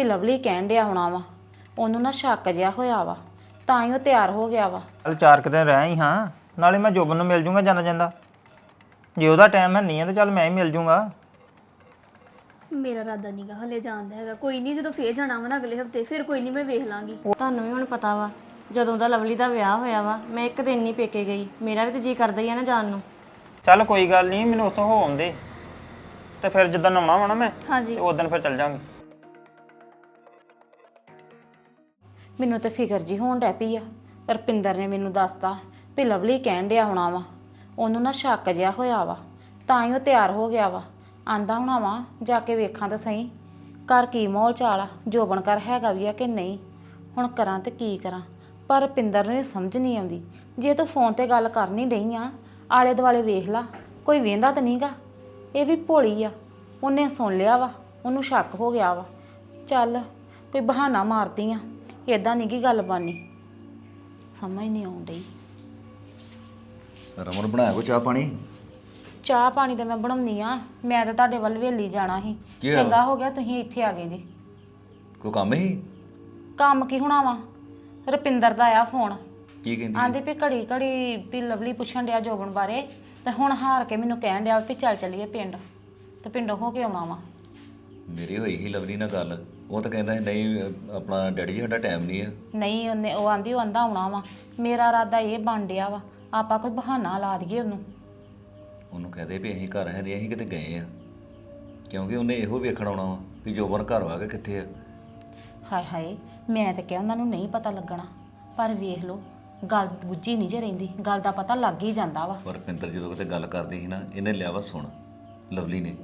ਵੀ Lovely ਕਹਿਣ ਡਿਆ ਹੋਣਾ ਵਾ ਉਹਨੂੰ ਨਾ ਸ਼ੱਕ ਜਿਹਾ ਹੋਇਆ ਵਾ ਤਾਂ ਹੀ ਉਹ ਤਿਆਰ ਹੋ ਗਿਆ ਵਾ। ਚੱਲ ਚਾਰ ਕੁ ਦਿਨ ਰਹਿ ਹੀ ਹਾਂ ਨਾਲੇ ਮੈਂ ਜੋਬਨ ਨੂੰ ਮਿਲ ਜੂੰਗਾ ਜਾਂਦਾ ਜਾਂਦਾ। ਜੇ ਉਹਦਾ ਟਾਈਮ ਹੈ ਨਹੀਂ ਹੈ ਤਾਂ ਚੱਲ ਮੈਂ ਹੀ ਮਿਲ ਜੂੰਗਾ। ਮੇਰਾ ਰਾਦਾ ਨਹੀਂਗਾ ਹਲੇ ਜਾਣਦਾ ਹੈਗਾ ਕੋਈ ਨਹੀਂ ਜਦੋਂ ਫੇਰ ਜਾਣਾ ਵਾ ਨਾ ਅਗਲੇ ਹਫ਼ਤੇ ਫਿਰ ਕੋਈ ਨਹੀਂ ਮੈਂ ਵੇਖ ਲਾਂਗੀ। ਤੁਹਾਨੂੰ ਵੀ ਹੁਣ ਪਤਾ ਵਾ ਜਦੋਂ ਦਾ ਲਵਲੀ ਦਾ ਵਿਆਹ ਹੋਇਆ ਵਾ ਮੈਂ ਇੱਕ ਦਿਨ ਨਹੀਂ ਪੇਕੇ ਗਈ ਮੇਰਾ ਵੀ ਤੇ ਜੀ ਕਰਦਾ ਹੀ ਆ ਨਾ ਜਾਣ ਨੂੰ। ਚੱਲ ਕੋਈ ਗੱਲ ਨਹੀਂ ਮੈਨੂੰ ਉੱਥੋਂ ਹੋ ਆਉਂਦੇ ਤੇ ਫਿਰ ਜਿੱਦਾਂ ਨਹਾਉਣਾ ਵਾ ਨਾ ਮੈਂ ਹਾਂਜੀ। ਤੇ ਉਦੋਂ ਫਿਰ ਚੱਲ ਜਾਾਂਗੇ। ਮੈਨੂੰ ਤਾਂ ਫਿਕਰ ਜੀ ਹੋਣ ਡੈ ਪਈ ਆ। ਰਪਿੰਦਰ ਨੇ ਮੈਨੂੰ ਦੱਸਤਾ ਵੀ ਲਵਲੀ ਕਹਿਣ ਡਿਆ ਹੋਣਾ ਵਾ। ਉਹਨੂੰ ਨਾ ਸ਼ੱਕ ਜਿਹਾ ਹੋਇਆ ਵਾ। ਤਾਂ ਹੀ ਉਹ ਤਿਆਰ ਹੋ ਗਿਆ ਵਾ। ਆਂਦਾ ਹੋਣਾ ਵਾ, ਜਾ ਕੇ ਵੇਖਾਂ ਤਾਂ ਸਹੀ। ਘਰ ਕੀ ਮਾਹੌਲ ਚਾਲ ਆ? ਜੋਬਨ ਕਰ ਹੈਗਾ ਵੀ ਆ ਕਿ ਨਹੀਂ? ਹੁਣ ਕਰਾਂ ਤੇ ਕੀ ਕਰਾਂ? ਪਰ ਰਪਿੰਦਰ ਨੂੰ ਇਹ ਸਮਝ ਨਹੀਂ ਆਉਂਦੀ। ਜੇ ਤੂੰ ਫੋਨ ਤੇ ਗੱਲ ਕਰਨੀ ਡਈ ਆ, ਆਲੇ ਦੁਆਲੇ ਵੇਖ ਲਾ। ਕੋਈ ਵੇਂਦਾ ਤਾਂ ਨਹੀਂਗਾ ਇਹ ਵੀ ਭੋਲੀ ਆ। ਉਹਨੇ ਸੁਣ ਲਿਆ ਵਾ। ਉਹਨੂੰ ਸ਼ੱਕ ਹੋ ਗਿਆ ਵਾ। ਚੱਲ, ਕੋਈ ਬਹਾਨਾ ਮਾਰਦੀ ਆ। ਇਦਾਂ ਨਹੀਂ ਕੀ ਗੱਲ ਬਾਨੀ। ਸਮਝ ਨਹੀਂ ਆਉਣ ਡਈ। ਰਮਨ ਬਣਾਇਆ ਕੋ ਚਾਹ ਪਾਣੀ? ਚਾਹ ਪਾਣੀ ਤਾਂ ਮੈਂ ਬਣਾਉਣੀ ਆ। ਮੈਂ ਤਾਂ ਤੁਹਾਡੇ ਵੱਲ ਵੇਲੀ ਜਾਣਾ ਸੀ। ਕੀ ਹੋਇਆ? ਚੰਗਾ ਹੋ ਗਿਆ ਤੁਸੀਂ ਇੱਥੇ ਆ ਗਏ ਜੀ। ਕੋਈ ਕੰਮ ਹੀ ਕੰਮ ਕੀ ਹੋਣਾ ਵਾ? ਰੁਪਿੰਦਰ ਦਾ ਆਇਆ ਫੋਨ। ਕੀ ਕਹਿੰਦੀ ਆਂਦੇ ਵੀ ਘੜੀ ਘੜੀ ਵੀ ਲਵਲੀ ਪੁੱਛਣ ਡਿਆ ਜੋਬਨ ਬਾਰੇ। ਤੇ ਹੁਣ ਹਾਰ ਕੇ ਮੈਨੂੰ ਕਹਿਣ ਡਿਆ ਵੀ ਚੱਲ ਚੱਲੀਏ ਪਿੰਡ। ਤੇ ਪਿੰਡੋਂ ਹੋ ਕੇ ਆਉਣਾ ਵਾ। ਮੇਰੀ ਹੋਈ ਸੀ ਲਵਲੀ ਨਾਲ ਗੱਲ। ਉਹ ਤਾਂ ਕਹਿੰਦਾ ਸੀ, ਨਹੀਂ ਆਪਣਾ ਡੈਡੀ ਜੀ ਸਾਡਾ ਟਾਈਮ ਨਹੀਂ ਹੈ ਨਹੀਂ ਉਹਨੇ ਉਹ ਆਂਦੀ ਉਹ ਆਂਦਾ ਆਉਣਾ ਵਾ। ਮੇਰਾ ਇਰਾਦਾ ਇਹ ਬਣ ਡਿਆ ਵਾ ਆਪਾਂ ਕੋਈ ਬਹਾਨਾ ਲਾ ਦਈਏ ਉਹਨੂੰ। ਉਹਨੂੰ ਕਹਦੇ ਵੀ ਅਸੀਂ ਘਰ ਹੈ ਨਹੀਂ ਅਸੀਂ ਕਿਤੇ ਗਏ ਆ। ਕਿਉਂਕਿ ਉਹਨੇ ਇਹੋ ਵੇਖਣ ਆਉਣਾ ਵਾ ਵੀ ਜੋਬਨ ਘਰ ਵਾ ਕੇ ਕਿੱਥੇ ਆ। ਹਾਏ ਹਾਏ ਮੈਂ ਤਾਂ ਕਿਹਾ ਉਹਨਾਂ ਨੂੰ ਨਹੀਂ ਪਤਾ ਲੱਗਣਾ। ਪਰ ਵੇਖ ਲਓ ਗੱਲ ਗੁੱਜੀ ਨਹੀਂ ਜੇ ਰਹਿੰਦੀ ਗੱਲ ਦਾ ਪਤਾ ਲੱਗ ਹੀ ਜਾਂਦਾ ਵਾ। ਪਰ ਪਿੰਦਰ ਜਦੋਂ ਕਿਤੇ ਗੱਲ ਕਰਦੀ ਸੀ ਨਾ ਇਹਨੇ ਲਿਆ ਵਾ ਸੁਣ ਲਵਲੀ ਨੇ।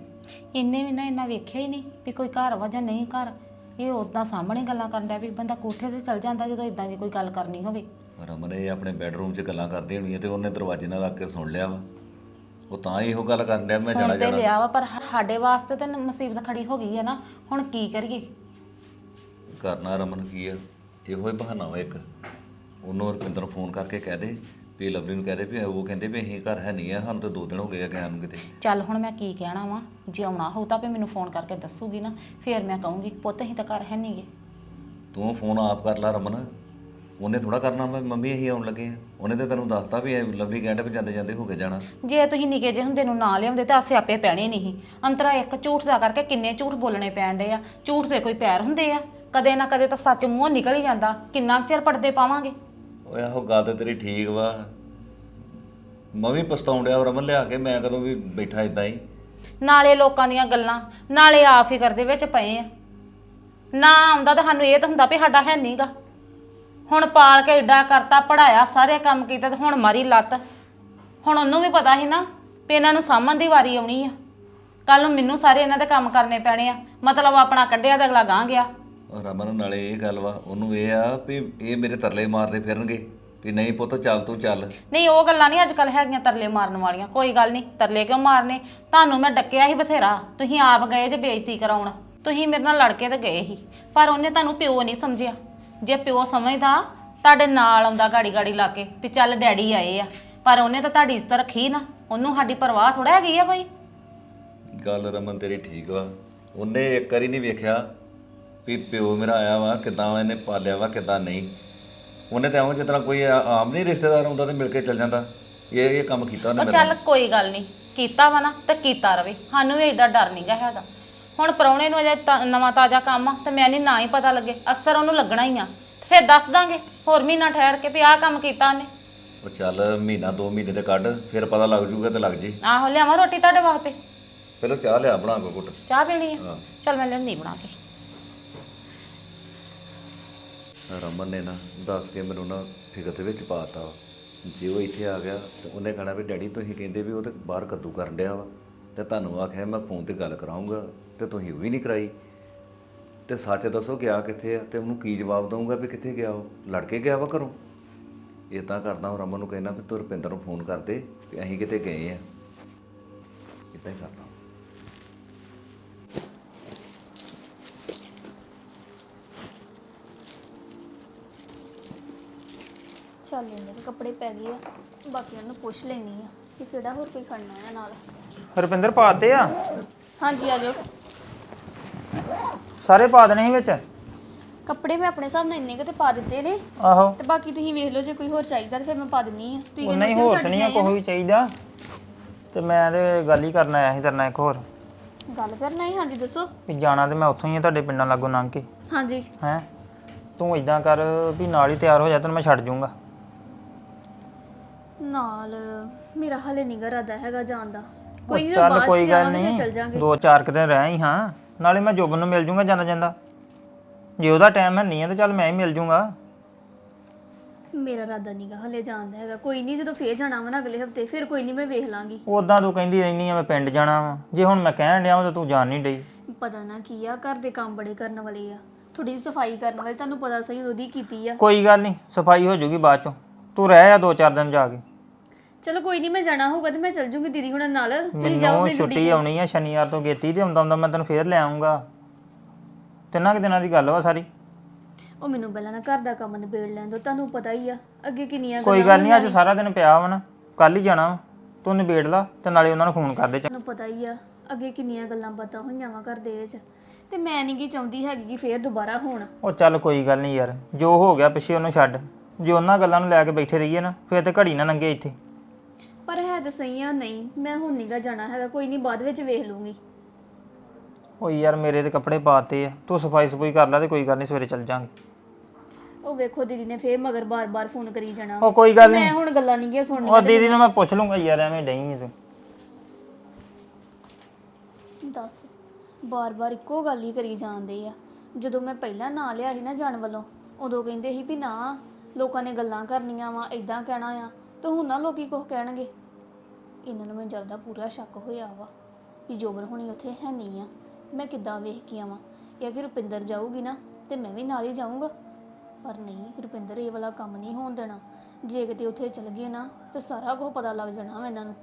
ਇੰਨੇ ਵੀ ਨਾ ਇੰਨਾ ਵੇਖਿਆ ਹੀ ਨਹੀਂ ਵੀ ਕੋਈ ਘਰ ਵਾ ਜਾਂ ਨਹੀਂ ਘਰ। ਇਹ ਉਦਾਂ ਸਾਹਮਣੇ ਗੱਲਾਂ ਕਰਨ ਡਿਆ ਵੀ ਬੰਦਾ ਕੋਠੇ ਤੇ ਚਲ ਜਾਂਦਾ ਜਦੋਂ ਇਦਾਂ ਦੀ ਕੋਈ ਗੱਲ ਕਰਨੀ ਹੋਵੇ। ਰਮਨ ਇਹ ਆਪਣੇ ਬੈੱਡਰੂਮ 'ਚ ਗੱਲਾਂ ਕਰਦੀ ਹੋਣੀ ਹੈ ਤੇ ਉਹਨੇ ਦਰਵਾਜ਼ੇ ਨਾਲ ਰੱਖ ਕੇ ਸੁਣ ਲਿਆ ਵਾ। ਉਹ ਤਾਂ ਇਹੋ ਗੱਲ ਕਰਨ ਡਿਆ ਮੈਂ ਜਾਣਾ ਸੁਣ ਤੇ ਜਾਣਾ। ਲਿਆ ਵਾ ਪਰ ਸਾਡੇ ਵਾਸਤੇ ਤਾਂ ਮੁਸੀਬਤ ਖੜੀ ਹੋ ਗਈ ਹੈ ਨਾ ਹੁਣ ਕੀ ਕਰੀਏ? ਕਰਨਾ ਰਮਨ ਕੀ ਆ ਇਹੋ ਹੀ ਬਹਾਨਾ ਵਾ ਇੱਕ। ਉਹਨੂੰ ਰੁਪਿੰਦਰ ਨੂੰ ਫੋਨ ਕਰਕੇ ਕਹਿ ਦੇ ਵੀ ਲਵਲੀ ਨੂੰ ਕਹਿ ਦੇ ਵੀ ਉਹ ਕਹਿੰਦੇ ਵੀ ਅਸੀਂ ਘਰ ਹੈ ਨਹੀਂ ਆ ਸਾਨੂੰ ਤਾਂ ਦੋ ਦਿਨ ਹੋ ਗਏ ਆ ਗਿਆ ਨੂੰ ਕਿਤੇ। ਚੱਲ ਹੁਣ ਮੈਂ ਕੀ ਕਹਿਣਾ ਵਾ ਜੇ ਆਉਣਾ ਹੋਊ ਤਾਂ ਵੀ ਮੈਨੂੰ ਫੋਨ ਕਰਕੇ ਦੱਸੂਗੀ ਨਾ ਫੇਰ ਮੈਂ ਕਹੂੰਗੀ ਪੁੱਤ ਅਸੀਂ ਤਾਂ ਘਰ ਹੈ ਨਹੀਂਗੇ ਤੂੰ ਫੋਨ ਆਪ ਕਰ ਲਾ ਰਮਨ ਉਹਨੇ ਥੋੜਾ ਕਰਨਾ ਵੀ ਮੰਮੀ ਅਸੀਂ ਆਉਣ ਲੱਗੇ ਆ। ਉਹਨੇ ਤਾਂ ਤੈਨੂੰ ਦੱਸਤਾ ਵੀ ਇਹ ਲਵਲੀ ਕਹਿੰਦਾ ਵੀ ਜਾਂਦੇ ਜਾਂਦੇ ਹੋ ਕੇ ਜਾਣਾ। ਜੇ ਤੁਸੀਂ ਨਿੱਕੇ ਜਿਹੇ ਹੁੰਦੇ ਨੂੰ ਨਾ ਲਿਆਉਂਦੇ ਤਾਂ ਆਸੇ ਆਪੇ ਪੈਣੇ ਨਹੀਂ ਸੀ। ਅੰਤਰਾ ਇੱਕ ਝੂਠ ਦਾ ਕਰਕੇ ਕਿੰਨੇ ਝੂਠ ਬੋਲਣੇ ਪੈਣ ਡੇ ਆ। ਝੂਠ ਦੇ ਕੋਈ ਪੈਰ ਹੁੰਦੇ ਆ। ਕਦੇ ਨਾ ਕਦੇ ਤਾਂ ਸੱਚ ਮੂੰਹੋਂ ਨਿਕਲ ਹੀ ਜਾਂਦਾ। ਕਿੰਨਾ ਕੁ ਚਿਰ ਪੜਦੇ ਪਾਵਾਂਗੇ? ਓਏ ਆਹੋ ਗੱਲ ਤੇ ਤੇਰੀ ਠੀਕ ਵਾ। ਮੈਂ ਵੀ ਪਛਤਾਉਣ ਡਿਆ ਰਮਨ ਲਿਆ ਕੇ, ਮੈਂ ਕਦੋਂ ਵੀ ਬੈਠਾ ਇਦਾਂ ਹੀ। ਨਾਲੇ ਲੋਕਾਂ ਦੀਆਂ ਗੱਲਾਂ, ਨਾਲੇ ਆ ਫਿਕਰ ਦੇ ਵਿੱਚ ਪਏ ਆ। ਨਾ ਆਉਂਦਾ ਤਾਂ ਸਾਨੂੰ ਇਹ ਤਾਂ ਹੁੰਦਾ ਵੀ ਸਾਡਾ ਹੈ ਨਹੀਂਗਾ। ਹੁਣ ਪਾਲ ਕੇ ਏਡਾ ਕਰਤਾ ਪੜਾਇਆ ਸਾਰੇ ਕੰਮ ਕੀਤਾ ਤੇ ਹੁਣ ਮਾਰੀ ਲੱਤ। ਹੁਣ ਉਹਨੂੰ ਵੀ ਪਤਾ ਸੀ ਨਾ ਵੀ ਇਹਨਾਂ ਨੂੰ ਸਾਂਭਣ ਦੀ ਵਾਰੀ ਆਉਣੀ ਆ। ਕੱਲ ਨੂੰ ਮੈਨੂੰ ਸਾਰੇ ਇਹਨਾਂ ਦੇ ਕੰਮ ਕਰਨੇ ਪੈਣੇ ਆ। ਮਤਲਬ ਆਪਣਾ ਕੱਢਿਆ ਤੇ ਅਗਲਾ ਗਾਂ ਗਿਆ। ਰਮਨ ਨਾਲੇ ਇਹ ਗੱਲ ਵਾ ਉਹਨੂੰ ਇਹ ਆ ਵੀ ਇਹ ਮੇਰੇ ਤਰਲੇ ਮਾਰਦੇ ਫਿਰਨਗੇ ਵੀ ਨਹੀਂ ਪੁੱਤ ਚੱਲ ਤੂੰ ਚੱਲ। ਨਹੀਂ ਉਹ ਗੱਲਾਂ ਨਹੀਂ ਅੱਜ ਕੱਲ ਹੈਗੀਆਂ ਤਰਲੇ ਮਾਰਨ ਵਾਲੀਆਂ ਕੋਈ ਗੱਲ ਨਹੀਂ ਤਰਲੇ ਕਿਉਂ ਮਾਰਨੇ? ਤੁਹਾਨੂੰ ਮੈਂ ਡੱਕਿਆ ਸੀ ਬਥੇਰਾ ਤੁਸੀਂ ਆਪ ਗਏ ਜੇ ਬੇਇੱਜ਼ਤੀ ਕਰਾਉਣ। ਤੁਸੀਂ ਮੇਰੇ ਨਾਲ ਲੜ ਕੇ ਤੇ ਗਏ ਸੀ ਪਰ ਉਹਨੇ ਤੁਹਾਨੂੰ ਪਿਓ ਨਹੀਂ ਸਮਝਿਆ। ਜੇ ਪਿਓ ਸਮਝਦਾ ਤੁਹਾਡੇ ਨਾਲ ਆਉਂਦਾ ਗਾੜੀ ਗਾੜੀ ਲਾ ਕੇ ਵੀ ਚੱਲ ਡੈਡੀ ਆਏ ਆ ਪਰ ਉਹਨੇ ਤਾਂ ਤੁਹਾਡੀ ਇੱਜ਼ਤ ਰੱਖੀ ਨਾ ਉਹਨੂੰ ਸਾਡੀ ਪਰਵਾਹ ਥੋੜਾ ਹੈਗੀ ਆ ਕੋਈ? ਗੱਲ ਰਮਨ ਤੇਰੀ ਠੀਕ ਵਾ ਉਹਨੇ ਇੱਕ ਵਾਰੀ ਨਹੀਂ ਵੇਖਿਆ ਵੀ ਪਿਓ ਮੇਰਾ ਆਇਆ ਵਾ ਕਿਦਾਂ ਇਹਨੇ ਪਾਲਿਆ ਵਾ ਕਿਦਾਂ ਨਹੀਂ। ਉਹਨੇ ਤਾਂ ਐਵੇਂ ਜਿਸ ਤਰ੍ਹਾਂ ਕੋਈ ਆ- ਆਮ ਨਹੀਂ ਰਿਸ਼ਤੇਦਾਰ ਹੁੰਦਾ ਤੇ ਮਿਲ ਕੇ ਚੱਲ ਜਾਂਦਾ। ਇਹ ਇਹ ਕੰਮ ਕੀਤਾ ਉਹਨੇ ਉਹ ਮੇਰੇ ਚੱਲ ਕੋਈ ਗੱਲ ਨਹੀਂ ਕੀਤਾ ਵਾ ਨਾ ਤੇ ਕੀਤਾ ਰਵੇ। ਸਾਨੂੰ ਵੀ ਐਡਾ ਡਰ ਨਹੀਂਗਾ ਹੈਗਾ। ਹੁਣ ਪ੍ਰਾਹੁਣੇ ਨੂੰ ਅਜੇ ਤਾ- ਨਵਾਂ ਤਾਜ਼ਾ ਕੰਮ ਆ ਤੇ ਮੈਂ ਨਹੀਂ ਨਾ ਹੀ ਪਤਾ ਲੱਗੇ। ਅਸਰ ਉਹਨੂੰ ਲੱਗਣਾ ਹੀ ਆ। ਤੇ ਫਿਰ ਦੱਸ ਦਾਂਗੇ ਹੋਰ ਮਹੀਨਾ ਠਹਿਰ ਕੇ ਵੀ ਆਹ ਕੰਮ ਕੀਤਾ ਉਹਨੇ। ਉਹ ਚੱਲ ਮਹੀਨਾ ਦੋ ਮਹੀਨੇ ਤੇ ਕੱਢ ਫਿਰ ਪਤਾ ਲੱਗ ਜੂਗਾ ਤੇ ਲੱਗ ਜੇ। ਆਹੋ ਲਿਆਵਾਂ ਰੋਟੀ ਤੁਹਾਡੇ ਵਾਸਤੇ? ਪਹਿਲਾਂ ਚਾਹ ਲਿਆ ਬਣਾ ਕੇ ਘੁੱਟ। ਚਾਹ ਪੀਣੀ ਆ? ਹਾਂ। ਚੱਲ ਮੈਂ ਲਿਆਂਦੀ ਬਣਾ ਕੇ। ਰਮਨ ਨੇ ਨਾ ਦੱਸ ਕੇ ਮੈਨੂੰ ਨਾ ਫਿਕਰ ਦੇ ਵਿੱਚ ਪਾਤਾ ਵਾ। ਜੇ ਉਹ ਇੱਥੇ ਆ ਗਿਆ ਤੇ ਉਹਨੇ ਕਹਣਾ ਵੀ ਡੈਡੀ ਤੁਸੀਂ ਕਹਿੰਦੇ ਵੀ ਉਹ ਤੇ ਬਾਹਰ ਕੱਦੂ ਕਰਨ ਡਿਆ ਵਾ। ਤੇ ਤੁਹਾਨੂੰ ਆਖਿਆ ਮੈਂ ਫੋਨ ਤੇ ਗੱਲ ਕਰਾਉਂਗਾ ਤੇ ਤੁਸੀਂ ਉਹ ਵੀ ਨਹੀਂ ਕਰਾਈ। ਤੇ ਸੱਚ ਦੱਸੋ ਗਿਆ ਕਿੱਥੇ ਆ ਤੇ ਉਹਨੂੰ ਕੀ ਜਵਾਬ ਦਊਂਗਾ ਵੀ ਕਿੱਥੇ ਗਿਆ ਉਹ? ਲੜ ਕੇ ਗਿਆ ਵਾ ਘਰੋਂ? ਇਦਾਂ ਕਰਦਾ ਹਾਂ ਰਮਨ ਨੂੰ ਕਹਿਣਾ ਵੀ ਤੂੰ ਰੁਪਿੰਦਰ ਨੂੰ ਫੋਨ ਕਰ ਦੇ ਵੀ ਅਸੀਂ ਕਿਤੇ ਗਏ ਆ। ਇਦਾਂ ਹੀ ਕਰਦਾ। ਚੱਲ ਇੰਨੇ ਤੇ ਕੱਪੜੇ ਪੈ ਗਏ ਆ ਬਾਕੀਆਂ ਨੂੰ ਪੁੱਛ ਲੈਣੀ ਆ ਕਿ ਕਿਹੜਾ ਹੋਰ ਕੋਈ ਖੜਨਾ ਆ ਨਾਲ। ਰੁਪਿੰਦਰ ਪਾਤੇ ਆ? ਹਾਂਜੀ ਆ ਜਾਓ। ਸਾਰੇ ਪਾ ਦੇਣੇ ਸੀ ਵਿੱਚ? ਕੱਪੜੇ ਮੈਂ ਆਪਣੇ ਹਿਸਾਬ ਨਾਲ ਇੰਨੇ ਕੁ ਤੇ ਪਾ ਦਿੱਤੇ ਨੇ। ਆਹੋ। ਤੇ ਬਾਕੀ ਤੁਸੀਂ ਵੇਖ ਲਓ ਜੇ ਕੋਈ ਹੋਰ ਚਾਹੀਦਾ ਤੇ ਫਿਰ ਮੈਂ ਪਾ ਦਿੰਨੀ ਆ। ਤੁਸੀਂ ਉਹ ਕਹਿੰਦੇ ਨਹੀਂ ਸੀ ਹੋਰ ਛੱਡ ਤਾਂ ਕੇ ਨਹੀਂ ਆ ਆਏ ਆ ਕੋਈ ਵੀ ਚਾਹੀਦਾ। ਤੇ ਮੈਂ ਤੇ ਗੱਲ ਹੀ ਕਰਨ ਆਇਆ ਸੀ ਤੇਰੇ ਨਾਲ ਇੱਕ ਹੋਰ। ਗੱਲ ਕਰਨਾ ਹੀ ਹਾਂਜੀ ਦੱਸੋ। ਵੀ ਜਾਣਾ ਤੇ ਮੈਂ ਉੱਥੋਂ ਹੀ ਆ ਤੁਹਾਡੇ ਪਿੰਡਾਂ ਲਾਗੋਂ ਲੰਘ ਕੇ। ਹਾਂਜੀ। ਹੈ? ਤੂੰ ਇਦਾਂ ਕਰ ਵੀ ਨਾਲ ਹੀ ਤਿਆਰ ਹੋ ਜਾ ਤੈਨੂੰ ਮੈਂ ਛੱਡ ਜਾਊਂਗਾ ਨਾਲ ਮੇਰਾ ਹਲੇ ਨਹੀਂ ਇਰਾਦਾ ਹੈਗਾ ਜਾਣ ਦਾ। ਕੋਈ ਨਹੀਂ ਚੱਲ ਬਾਅਦ ਕੋਈ ਗੱਲ ਜਾਵਾਂਗੇ ਨਹੀਂ। ਚੱਲ ਜਾਾਂਗੇ। ਦੋ ਚਾਰ ਕੁ ਦਿਨ ਰਹਿ ਹੀ ਹਾਂ। ਨਾਲੇ ਮੈਂ ਜੋਬਨ ਨੂੰ ਮਿਲ ਜੂੰਗਾ ਜਾਂਦਾ ਜਾਂਦਾ। ਜੇ ਉਹਦਾ ਟਾਈਮ ਹੈ ਨਹੀਂ ਹੈ ਤੇ ਚੱਲ ਮੈਂ ਹੀ ਮਿਲ ਜੂੰਗਾ। ਮੇਰਾ ਇਰਾਦਾ ਨਹੀਂਗਾ ਹਲੇ ਜਾਣ ਦਾ ਹੈਗਾ। ਕੋਈ ਨਹੀਂ ਜਦੋਂ ਫੇਰ ਜਾਣਾ ਵਾ ਨਾ ਅਗਲੇ ਹਫ਼ਤੇ ਫਿਰ ਕੋਈ ਨਹੀਂ ਮੈਂ ਵੇਖ ਲਾਂਗੀ। ਉਦਾਂ ਤੂੰ ਕਹਿੰਦੀ ਰਹਿਨੀ ਆ ਮੈਂ ਪਿੰਡ ਜਾਣਾ ਵਾ। ਜੇ ਹੁਣ ਮੈਂ ਕਹਿਣ ਡਿਆ ਵਾਂ ਤਾਂ ਤੂੰ ਜਾਣ ਨਹੀਂ ਡਈ। ਪਤਾ ਨਾ ਕੀ ਆ ਘਰ ਦੇ ਕੰਮ ਬੜੇ ਕਰਨ ਵਾਲੇ ਆ। ਥੋੜੀ ਜਿਹੀ ਸਫ਼ਾਈ ਕਰਨ ਵਾਲੇ ਤੁਹਾਨੂੰ ਪਤਾ ਸਹੀ ਉਹਦੀ ਕੀਤੀ ਆ। ਕੋਈ ਗੱਲ ਨਹੀਂ ਸਫ਼ਾਈ ਹੋ ਜੂਗੀ ਬਾਅਦ ਚੋਂ। ਤੂੰ ਰਹਿ ਆ ਦੋ ਚਾਰ ਦਿਨ ਜਾ ਕੇ। ਚਲੋ ਕੋਈ ਨਹੀਂ ਮੈਂ ਜਾਣਾ ਹੋਊਗਾ ਤੇ ਮੈਂ ਚੱਲ ਜੂੰਗੀ ਦੀਦੀ ਹੁਣਾਂ ਨਾਲ। ਤੁਸੀਂ ਜਾਓ ਮੈਨੂੰ ਡਿਊਟੀ ਛੁੱਟੀ ਆਉਣੀ ਆ ਸ਼ਨੀਵਾਰ ਤੋਂ ਗੇਤੀ ਤੇ ਆਉਂਦਾ ਹੁੰਦਾ ਮੈਂ ਤੈਨੂੰ ਫੇਰ ਲੈ ਆਉਂਗਾ ਤਿੰਨਾਂ ਕੁ ਦਿਨਾਂ ਦੀ ਗੱਲ ਵਾ ਸਾਰੀ। ਉਹ ਮੈਨੂੰ ਪਹਿਲਾਂ ਨਾ ਘਰ ਦਾ ਕੰਮ ਨਿਬੇੜ ਲੈਣ ਦੋ ਤੁਹਾਨੂੰ ਪਤਾ ਹੀ ਆ ਅੱਗੇ ਕਿੰਨੀਆਂ ਕੋਈ ਗੱਲ ਨਹੀਂ ਅੱਜ ਸਾਰਾ ਦਿਨ ਪਿਆ ਵਾ ਨਾ ਕੱਲ ਹੀ ਜਾਣਾ ਵਾ। ਤੂੰ ਨਿਬੇੜ ਲਾ ਤੇ ਨਾਲੇ ਉਹਨਾਂ ਨੂੰ ਫੋਨ ਕਰ ਦੇ। ਤੁਹਾਨੂੰ ਪਤਾ ਹੀ ਆ ਅੱਗੇ ਕਿੰਨੀਆਂ ਗੱਲਾਂ ਬਾਤਾਂ ਹੋਈਆਂ ਵਾ ਘਰ ਦੇ ਵਿੱਚ। ਤੇ ਮੈਂ ਨਹੀਂ ਕੀ ਚਾਹੁੰਦੀ ਹੈਗੀ ਕਿ ਫੇਰ ਦੁਬਾਰਾ ਹੋਣ। ਉਹ ਚੱਲ ਕੋਈ ਗੱਲ ਨਹੀਂ ਯਾਰ ਜੋ ਹੋ ਗਿਆ ਪਿੱਛੇ ਉਹਨੂੰ ਛੱਡ। ਜੇ ਉਹਨਾਂ ਗੱਲਾਂ ਨੂੰ ਲੈ ਕੇ ਬੈਠੇ ਰਹੀਏ ਨਾ ਫੇਰ ਤੇ ਘੜੀ ਨਾ ਲੰਘੇ ਇੱਥੇ। ਪਰ ਹੈ ਤਾਂ ਸਹੀ ਆ ਨਹੀਂ ਮੈਂ ਹੁਣ ਨਹੀਂਗਾ ਜਾਣਾ ਹੈਗਾ ਕੋਈ ਨਹੀਂ ਬਾਅਦ ਵਿੱਚ ਵੇਖ ਲੂੰਗੀ। ਉਹ ਯਾਰ ਮੇਰੇ ਤੇ ਕੱਪੜੇ ਪਾਤੇ ਆ ਤੂੰ ਸਫ਼ਾਈ ਸਫ਼ਾਈ ਕਰ ਲੈ ਤੇ ਕੋਈ ਗੱਲ ਨਹੀਂ ਸਵੇਰੇ ਚੱਲ ਜਾਾਂਗੇ। ਉਹ ਵੇਖੋ ਦੀਦੀ ਨੇ ਫੇਰ ਮਗਰ ਬਾਰ-ਬਾਰ ਫੋਨ ਕਰੀ ਜਾਣਾ। ਉਹ ਕੋਈ ਗੱਲ ਨਹੀਂ ਮੈਂ ਹੁਣ ਗੱਲਾਂ ਨਹੀਂ ਗਿਆ ਉਹ ਸੁਣਨੀਆਂ ਦੀਦੀ ਨੂੰ ਮੈਂ ਪੁੱਛ ਲੂੰਗਾ ਯਾਰ ਐਵੇਂ ਡਈ ਤੂੰ। ਦੱਸ ਬਾਰ-ਬਾਰ ਇੱਕੋ ਗੱਲ ਹੀ ਕਰੀ ਜਾਂਦੇ ਆ। ਜਦੋਂ ਮੈਂ ਪਹਿਲਾਂ ਨਾਂ ਲਿਆ ਸੀ ਨਾ ਜਾਣ ਵੱਲੋਂ ਉਦੋਂ ਕਹਿੰਦੇ ਸੀ ਵੀ ਨਾ ਲੋਕਾਂ ਨੇ ਗੱਲਾਂ ਕਰਨੀਆਂ ਵਾ ਇਦਾਂ ਕਹਿਣਾ ਆ, ਤੇ ਹੁਣ ਨਾ ਲੋਕੀ ਕੁਝ ਕਹਿਣਗੇ। ਇਹਨਾਂ ਨੂੰ ਮੈਨੂੰ ਜਲਦਾ ਪੂਰਾ ਸ਼ੱਕ ਹੋਇਆ ਵਾ ਵੀ ਜੋਬਨ ਹੋਣੀ ਉੱਥੇ ਹੈ ਨਹੀਂ ਆ, ਮੈਂ ਕਿੱਦਾਂ ਵੇਖ ਕੇ ਆਵਾਂ। ਇਹ ਕਿ ਰੁਪਿੰਦਰ ਜਾਊਗੀ ਨਾ, ਤੇ ਮੈਂ ਵੀ ਨਾਲ ਹੀ ਜਾਊਂਗਾ। ਪਰ ਨਹੀਂ, ਰੁਪਿੰਦਰ ਇਹ ਵਾਲਾ ਕੰਮ ਨਹੀਂ ਹੋਣ ਦੇਣਾ। ਜੇ ਕਿਤੇ ਉੱਥੇ ਚਲ ਗਏ ਨਾ, ਤੇ ਸਾਰਾ ਕੁਝ ਪਤਾ ਲੱਗ ਜਾਣਾ ਵਾ ਇਹਨਾਂ ਨੂੰ।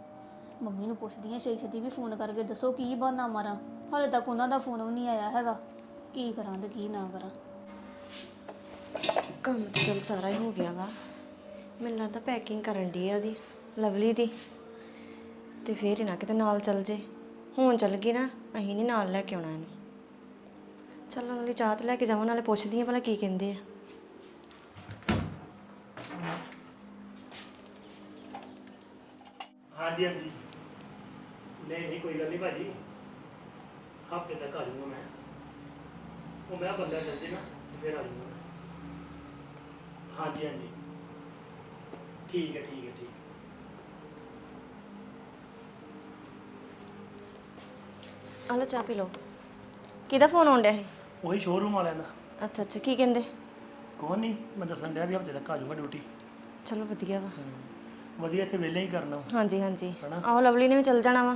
ਮੰਮੀ ਨੂੰ ਪੁੱਛਦੀ ਆ ਛੇ ਛੇਤੀ ਵੀ ਫੋਨ ਕਰਕੇ ਦੱਸੋ ਕੀ ਬਹਾਨਾ ਮਾਰਾਂ। ਹਾਲੇ ਤੱਕ ਉਹਨਾਂ ਦਾ ਫੋਨ ਵੀ ਨਹੀਂ ਆਇਆ ਹੈਗਾ। ਕੀ ਕਰਾਂ ਤੇ ਕੀ ਨਾ ਕਰਾਂ। ਕੰਮ ਤਾਂ ਚਲ ਸਾਰਾ ਹੀ ਹੋ ਗਿਆ ਵਾ। ਮੈਨੂੰ ਲੱਗਦਾ ਪੈਕਿੰਗ ਕਰਨ ਦੀ ਆ ਉਹਦੀ, ਲਵਲੀ ਦੀ। ਤੇ ਫੇਰ ਹੀ ਨਾ ਕਿਤੇ ਨਾਲ ਚੱਲ ਜੇ। ਹੁਣ ਚੱਲ ਗਈ ਨਾ, ਅਸੀਂ ਨਹੀਂ ਨਾਲ ਲੈ ਕੇ ਆਉਣਾ ਇਹਨੂੰ। ਚੱਲ ਉਹਨਾਂ ਦੀ ਚਾਹ ਤੇ ਲੈ ਕੇ ਜਾਵਾਂ, ਨਾਲੇ ਪੁੱਛਦੀ ਆ ਭਲਾ ਕੀ ਕਹਿੰਦੇ ਆ। ਹਾਂਜੀ ਹਾਂਜੀ। ਨਹੀਂ ਨਹੀਂ, ਕੋਈ ਗੱਲ ਨਹੀਂ ਭਾਜੀ। ਹਫ਼ਤੇ ਤੱਕ ਆ ਜਾਊਂਗਾ ਮੈਂ। ਉਹ ਮੈਂ ਬੰਦਾ ਚੱਲ ਜੇ ਨਾ, ਤੇ ਫਿਰ ਆ ਜਾਊਂਗਾ ਹਾਂਜੀ ਹਾਂਜੀ। ਠੀਕ ਹੈ ਠੀਕ ਹੈ ਠੀਕ ਹੈ। ਆ ਲਓ ਚਾਹ ਪੀ ਲਓ। ਕਿਹਦਾ ਫੋਨ ਆਉਣ ਡਿਆ ਸੀ? ਉਹੀ ਸ਼ੋਰੂਮ ਵਾਲਿਆਂ ਦਾ। ਅੱਛਾ ਅੱਛਾ। ਕੀ ਕਹਿੰਦੇ? ਕੋਈ ਨਹੀਂ ਮੈਂ ਦੱਸਣ ਡਿਆ ਵੀ ਹਫ਼ਤੇ ਤੱਕ ਆ ਜਾਊਂਗਾ ਡਿਊਟੀ ਚਲੋ ਵਧੀਆ ਵਾ। ਵਧੀਆ ਇੱਥੇ ਵਿਹਲੇ ਹੀ ਕਰਨਾ ਹਾਂਜੀ ਹਾਂਜੀ। ਹਨਾ? ਆਹੋ ਲਵਲੀ ਨੇ ਵੀ ਚੱਲ ਜਾਣਾ ਵਾ।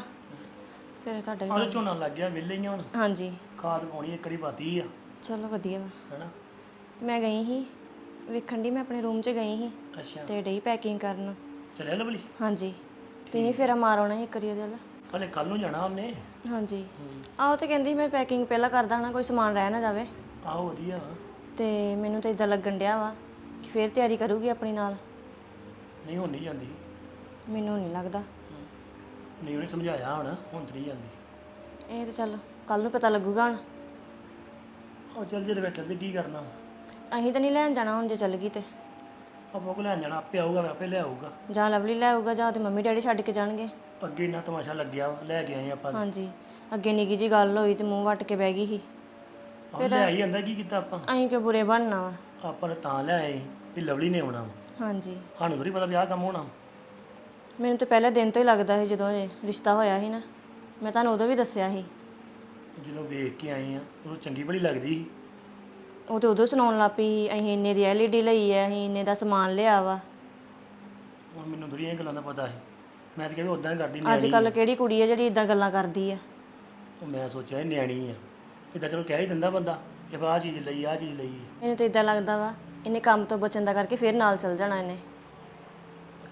ਫਿਰ ਤੁਹਾਡਾ ਵੀ ਆਹ ਝੋਨਾ ਲੱਗ ਗਿਆ ਵਿਹਲੇ ਹੀ ਆ ਹੁਣ। ਹਾਂਜੀ। ਖਾਦ ਪਾਉਣੀ ਇੱਕ ਵਾਰੀ ਪਾਤੀ ਆ। ਚਲੋ ਵਧੀਆ ਵਾ। ਹੈਨਾ? ਤੇ ਮੈਂ ਗਈ ਸੀ। ਵੇਖਣ ਦੀ ਮੈਂ ਆਪਣੇ ਰੂਮ 'ਚ ਗਈ ਸੀ ਅੱਛਾ। ਤੇ ਡਈ ਪੈਕਿੰਗ ਕਰਨ। ਚੱਲਿਆ ਲਵਲੀ? ਹਾਂਜੀ। ਤੁਸੀਂ ਫੇਰਾ ਮਾਰ ਆਉਣਾ ਸੀ ਇੱਕ ਵਾਰੀ ਉਹਦੇ ਵੱਲ। ਹਲੇ ਕੱਲ ਨੂੰ ਜਾਣਾ ਉਹਨੇ? ਹਾਂਜੀ। ਆਹੋ ਤੇ ਕਹਿੰਦੀ ਮੈਂ ਪੈਕਿੰਗ ਪਹਿਲਾਂ ਕਰਦਾ ਹਾਂ ਕੋਈ ਸਮਾਨ ਰਹਿ ਨਾ ਜਾਵੇ। ਆਹੋ ਵਧੀਆ। ਤੇ ਮੈਨੂੰ ਤਾਂ ਇਦਾਂ ਲੱਗਣ ਡਿਆ ਵਾ ਕਿ ਫੇਰ ਤਿਆਰੀ ਕਰੂਗੀ ਆਪਣੀ ਨਾਲ। ਨਹੀਂ ਹੁਣ ਨਹੀਂ ਜਾਂਦੀ। ਮੈਨੂੰ ਨਹੀਂ ਲੱਗਦਾ। ਨਹੀਂ ਉਹਨੇ ਸਮਝਾਇਆ ਹੁਣ ਹੁਣ ਤਾਂ ਨਹੀਂ ਜਾਂਦੀ। ਇਹ ਤਾਂ ਚੱਲ ਕੱਲ ਨੂੰ ਪਤਾ ਲੱਗੂਗਾ ਹੁਣ। ਉਹ ਚੱਲ ਜੇ ਬੈਠੇ ਤੇ ਕੀ ਕਰਨਾ। ਅਸੀਂ ਤਾਂ ਨਹੀਂ ਲੈਣ ਜਾਣਾ ਹੁਣ ਜੇ ਚੱਲ ਗਈ ਤੇ। ਆਪਾਂ ਕੋਲ ਲੈਣ ਜਾਣਾ ਆਪੇ ਆਊਗਾ ਮੈਂ ਆਪੇ ਲੈ ਆਊਗਾ। ਜਾਂ ਲਵਲੀ ਲੈ ਆਊਗਾ ਜਾਂ ਤੇ ਮੰਮੀ ਡੈਡੀ ਛੱਡ ਕੇ ਜਾਣਗੇ। ਅੱਗੇ ਇੰਨਾ ਤਮਾਸ਼ਾ ਲੱਗਿਆ ਵਾ, ਲੈ ਕੇ ਆਏ ਆਪਾਂ। ਹਾਂਜੀ ਅੱਗੇ ਨਿੱਕੀ ਜੀ ਗੱਲ ਹੋਈ ਤੇ ਮੂੰਹ ਵੱਟ ਕੇ ਬਹਿ ਗਈ ਸੀ। ਆਹ ਲੈ ਆਈ ਜਾਂਦਾ ਕੀ ਕੀਤਾ ਆਪਾਂ? ਅਸੀਂ ਕਿ ਬੁਰੇ ਬਣਨਾ ਵਾ? ਆਪਾਂ ਨੇ ਤਾਂ ਲੈ ਆਏ ਵੀ ਲਵਲੀ ਨੇ ਆਉਣਾ ਵਾ। ਹਾਂਜੀ। ਸਾਨੂੰ ਥੋੜੀ ਪਤਾ ਵੀ ਆਹ ਕੰਮ ਹੋਣਾ ਮੈਨੂੰ ਤਾਂ ਪਹਿਲੇ ਦਿਨ ਤੋਂ ਹੀ ਲੱਗਦਾ ਸੀ ਜਦੋਂ ਇਹ ਰਿਸ਼ਤਾ ਹੋਇਆ ਸੀ ਨਾ। ਮੈਂ ਤੁਹਾਨੂੰ ਉਦੋਂ ਵੀ ਦੱਸਿਆ ਸੀ। ਜਦੋਂ ਵੇਖ ਕੇ ਆਏ ਆ ਉਦੋਂ ਚੰਗੀ ਭਲੀ ਲੱਗਦੀ ਸੀ। ਉਹ ਤੇ ਉਦੋਂ ਸੁਣਾਉਣ ਲੱਗ ਪਈ ਅਸੀਂ ਇੰਨੇ ਦੀ ਐਲਈਡੀ ਲਈ ਐ ਅਸੀਂ ਇੰਨੇ ਦਾ ਸਮਾਨ ਲਿਆ ਵਾ। ਹੁਣ ਮੈਨੂੰ ਥੋੜੀ ਇਹ ਗੱਲਾਂ ਦਾ ਪਤਾ ਸੀ। ਮੈਂ ਤਾਂ ਕਿਹਾ ਵੀ ਉਦਾਂ ਹੀ ਕਰਦੀ ਅੱਜ ਨਿਆਣੀ ਕੱਲ ਕਿਹੜੀ ਕੁੜੀ ਹੈ ਜਿਹੜੀ ਇਦਾਂ ਗੱਲਾਂ ਕਰਦੀ ਆ? ਉਹ ਮੈਂ ਸੋਚਿਆ ਇਹ ਨਿਆਣੀ ਆ। ਇਦਾਂ ਚਲੋ ਕਹਿ ਹੀ ਦਿੰਦਾ ਬੰਦਾ ਕਿ ਆਹ ਚੀਜ਼ ਲਈ ਆਹ ਚੀਜ਼ ਲਈ। ਮੈਨੂੰ ਤਾਂ ਇਦਾਂ ਲੱਗਦਾ ਵਾ ਇਹਨੇ ਕੰਮ ਤੋਂ ਬਚਣ ਦਾ ਕਰਕੇ ਫਿਰ ਨਾਲ ਚੱਲ ਜਾਣਾ ਇਹਨੇ।